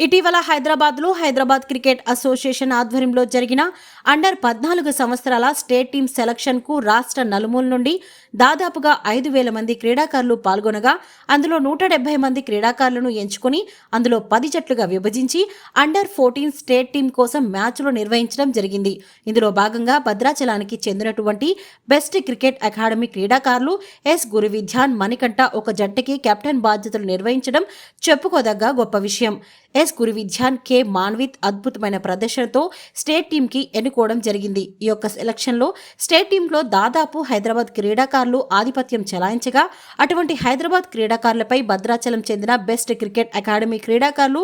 ఇటీవల హైదరాబాద్లో Hyderabad cricket association ఆధ్వర్యంలో జరిగిన అండర్ పద్నాలుగు సంవత్సరాల స్టేట్ టీం సెలక్షన్కు రాష్ట్ర నలుమూల నుండి దాదాపుగా ఐదు వేల మంది క్రీడాకారులు పాల్గొనగా అందులో నూట డెబ్బై మంది క్రీడాకారులను ఎంచుకుని అందులో పది జట్లుగా విభజించి అండర్ ఫోర్టీన్ స్టేట్ టీం కోసం మ్యాచ్లు నిర్వహించడం జరిగింది. ఇందులో భాగంగా భద్రాచలానికి చెందినటువంటి బెస్ట్ క్రికెట్ అకాడమీ క్రీడాకారులు ఎస్. గురువిధ్యాన్ మణికంఠ ఒక జట్టుకి కెప్టెన్ బాధ్యతలు నిర్వహించడం చెప్పుకోదగ్గ గొప్ప విషయం. Yes గురువిధ్యాన్ K. మాన్విత్ అద్భుతమైన ప్రదర్శనతో స్టేట్ టీంకి ఎన్నుకోవడం జరిగింది. ఈ యొక్క సెలక్షన్లో స్టేట్ టీంలో దాదాపు హైదరాబాద్ క్రీడాకారులు ఆధిపత్యం చెలాయించగా అటువంటి హైదరాబాద్ క్రీడాకారులపై భద్రాచలం చెందిన బెస్ట్ క్రికెట్ అకాడమీ క్రీడాకారులు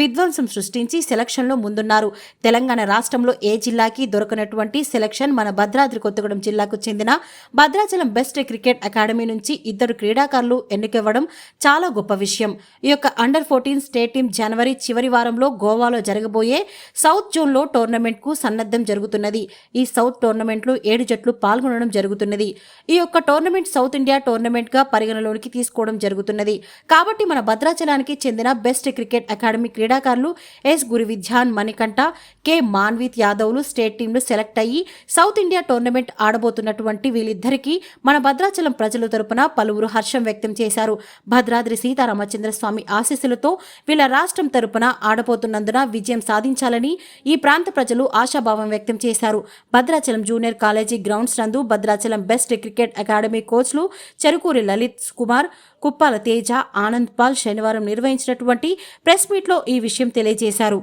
విధ్వంసం సృష్టించి సెలక్షన్లో ముందున్నారు. తెలంగాణ రాష్ట్రంలో ఏ జిల్లాకి దొరకనటువంటి సెలక్షన్ మన భద్రాద్రి కొత్తగూడెం జిల్లాకు చెందిన భద్రాచలం బెస్ట్ క్రికెట్ అకాడమీ నుంచి ఇద్దరు క్రీడాకారులు ఎన్నికవ్వడం చాలా గొప్ప విషయం. ఈ యొక్క అండర్ ఫోర్టీన్ స్టేట్ టీం జనవరి చివరి వారంలో గోవాలో జరగబోయే సౌత్ జోన్లో టోర్నమెంట్కు సన్నద్ధం జరుగుతున్నది. ఈ సౌత్ టోర్నమెంట్లో ఏడు జట్లు పాల్గొనడం జరుగుతున్నది. ఈ యొక్క టోర్నమెంట్ సౌత్ ఇండియా టోర్నమెంట్గా పరిగణలోనికి తీసుకోవడం జరుగుతున్నది. కాబట్టి మన భద్రాచలానికి చెందిన బెస్ట్ క్రికెట్ అకాడమీ క్రీడాకారులు ఎస్ గురువిధ్యాన్ మణికంఠ కె మాన్విత్ యాదవ్లు స్టేట్ టీంలు సెలెక్ట్ అయ్యి సౌత్ ఇండియా టోర్నమెంట్ ఆడబోతున్నటువంటి వీళ్ళిద్దరికీ మన భద్రాచలం ప్రజల తరపున పలువురు హర్షం వ్యక్తం చేశారు. భద్రాద్రి సీతారామచంద్ర స్వామి ఆశీస్సులతో వీళ్ళ రాష్ట్రం తరపున ఆడబోతున్నందున విజయం సాధించాలని ఈ ప్రాంత ప్రజలు ఆశాభావం వ్యక్తం చేశారు. భద్రాచలం జూనియర్ కాలేజీ గ్రౌండ్స్ నందు భద్రాచలం బెస్ట్ క్రికెట్ అకాడమీ కోచ్లు చెరుకూరి లలిత్ కుమార్ కుప్పాల తేజ ఆనంద్ పాల్ శనివారం నిర్వహించినటువంటి ప్రెస్ మీట్లో ఈ విషయం తెలియజేశారు.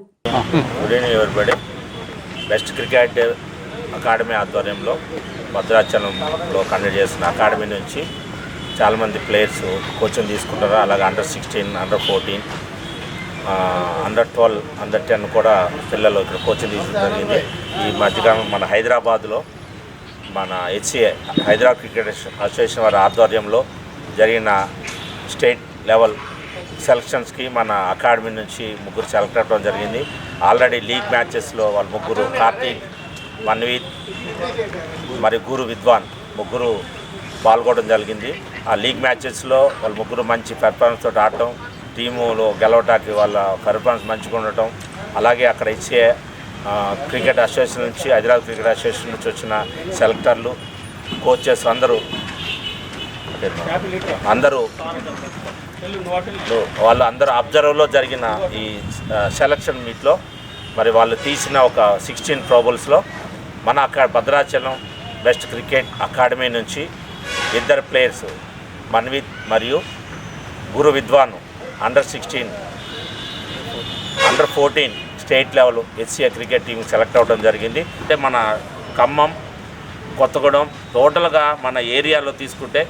బెస్ట్ క్రికెట్ అకాడమీ ఆధ్వర్యంలో భద్రాచలంలో కండక్ట్ చేస్తున్న అకాడమీ నుంచి చాలామంది ప్లేయర్స్ కోచింగ్ తీసుకుంటారు? అలాగే under sixteen under fourteen under twelve under ten కూడా పిల్లలు ఇక్కడ కోచింగ్ తీసుకోవడం జరిగింది. ఈ మధ్యకాలం మన హైదరాబాద్లో మన హెచ్సిఏ హైదరాబాద్ క్రికెట్ అసోసియేషన్ వారి ఆధ్వర్యంలో జరిగిన స్టేట్ లెవెల్ సెలక్షన్స్కి మన అకాడమీ నుంచి ముగ్గురు సెలెక్ట్ అవ్వడం జరిగింది. ఆల్రెడీ లీగ్ మ్యాచెస్లో వాళ్ళ ముగ్గురు కార్తీక్ మన్వీత్ మరి గురు విద్వాన్ ముగ్గురు పాల్గొనడం జరిగింది. ఆ లీగ్ మ్యాచెస్లో వాళ్ళ ముగ్గురు మంచి పెర్ఫార్మెన్స్ తోటి ఆడటం టీములో గెలవటానికి వాళ్ళ పర్ఫార్మెన్స్ మంచిగా ఉండటం అలాగే అక్కడ ఇచ్చే క్రికెట్ అసోసియేషన్ నుంచి హైదరాబాద్ క్రికెట్ అసోసియేషన్ నుంచి వచ్చిన సెలెక్టర్లు కోచెస్ అందరూ అందరూ వాళ్ళు అందరూ అబ్జర్వ్లో జరిగిన ఈ సెలక్షన్ మీట్లో మరి వాళ్ళు తీసిన ఒక సిక్స్టీన్ ప్రోబుల్స్లో మన అక్కడ భద్రాచలం బెస్ట్ క్రికెట్ అకాడమీ నుంచి ఇద్దరు ప్లేయర్స్ మన్విత్ మరియు Guru Vidwan under sixteen under fourteen state level HCA cricket team select అవ్వడం జరిగింది. అంటే మన ఖమ్మం కొత్తగూడెం టోటల్గా మన ఏరియాలో తీసుకుంటే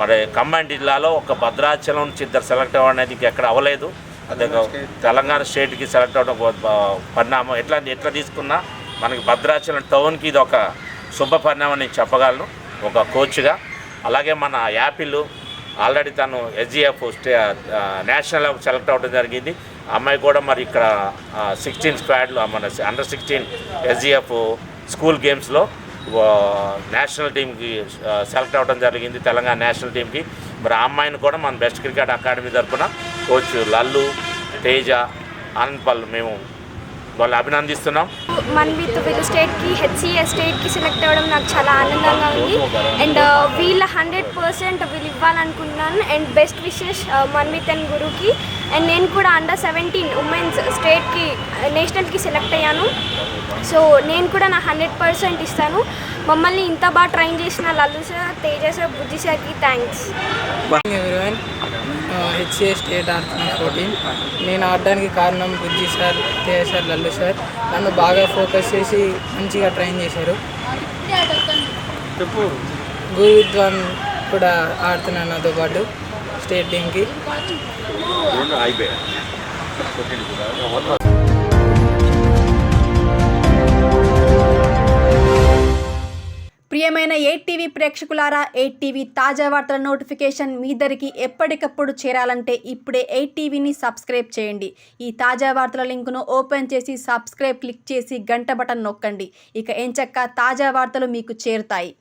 మరి ఖమ్మం జిల్లాలో ఒక భద్రాచలం నుంచి ఇద్దరు సెలెక్ట్ అవ్వడం అనేది ఎక్కడ అవ్వలేదు. అదే తెలంగాణ స్టేట్కి సెలెక్ట్ అవ్వడం పరిణామం. ఎట్లా ఎట్లా తీసుకున్నా మనకి భద్రాచలం టౌన్కి ఇది ఒక శుభ పరిణామం నేను చెప్పగలను. ఒక కోచ్గా అలాగే మన యాపిల్ ఆల్రెడీ తను SGF state national level select అవ్వడం జరిగింది. అమ్మాయి కూడా మరి ఇక్కడ సిక్స్టీన్ స్క్వాడ్లో మన అండర్ సిక్స్టీన్ ఎస్జిఎఫ్ స్కూల్ గేమ్స్లో నేషనల్ టీంకి సెలెక్ట్ అవ్వడం జరిగింది తెలంగాణ నేషనల్ టీంకి మరి ఆ అమ్మాయిని కూడా మన బెస్ట్ క్రికెట్ అకాడమీ తరఫున కోచ్ లల్లు తేజ ఆనంద్ మేము వాళ్ళు అభినందిస్తున్నాం మన్విత్ వీళ్ళు స్టేట్కి హెచ్సిఏ స్టేట్కి సెలెక్ట్ అవ్వడం నాకు చాలా ఆనందంగా ఉంది. అండ్ uh, వీళ్ళ హండ్రెడ్ పర్సెంట్ వీళ్ళు ఇవ్వాలనుకుంటున్నాను. And best wishes uh, Manvith and గురుకి. And నేను కూడా అండర్ సెవెంటీన్ ఉమెన్స్ స్టేట్కి నేషనల్కి సెలెక్ట్ అయ్యాను. సో నేను కూడా నా హండ్రెడ్ పర్సెంట్ ఇస్తాను. మమ్మల్ని ఇంత బాగా ట్రైన్ చేసిన లల్లు సార్ తేజ సార్ బుజ్జి సార్కి థ్యాంక్స్. ఎవరివన్ హెచ్సిఏ స్టేట్ ఆడుతున్న ఫోర్టీన్ నేను ఆడడానికి కారణం Bujji sir Teja sir Lallu sir. నన్ను బాగా ఫోకస్ చేసి మంచిగా ట్రైన్ చేశారు. గురు విద్వాన్ కూడా ఆడుతున్నాను నాతో పాటు స్టేట్ టీంకి ప్రియమైన ఎయిట్ టీవీ ప్రేక్షకులారా ఎయిట్ టీవీ తాజా వార్తల నోటిఫికేషన్ మీ దరికి ఎప్పటికప్పుడు చేరాలంటే ఇప్పుడే ఎయిట్ టీవీని సబ్స్క్రైబ్ చేయండి. ఈ తాజా వార్తల లింకును ఓపెన్ చేసి సబ్స్క్రైబ్ క్లిక్ చేసి గంట బటన్ నొక్కండి. ఇక ఎంచక్క తాజా వార్తలు మీకు చేరుతాయి.